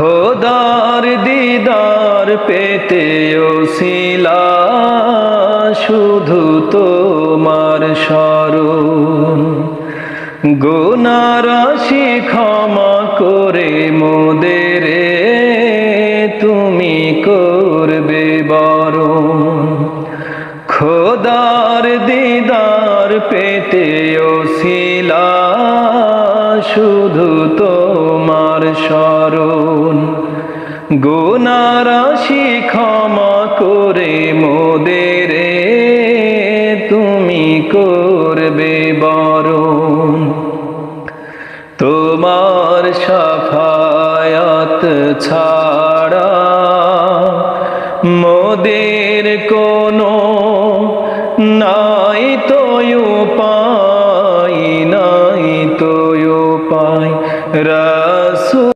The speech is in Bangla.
খোদার দিদার পেতে শিলা, শুধু তোমার স্মরণ। গোনারাশি ক্ষমা করে মোদের তুমি করবে বরণ। খোদার দিদার পেতে শিলা শুধু তোমার স্মরণ। গুনারাশি ক্ষমা করে মোদের তুমি করবে বরণ। তোমার সাফায়াত ছাড়া মোদের কো রাসূল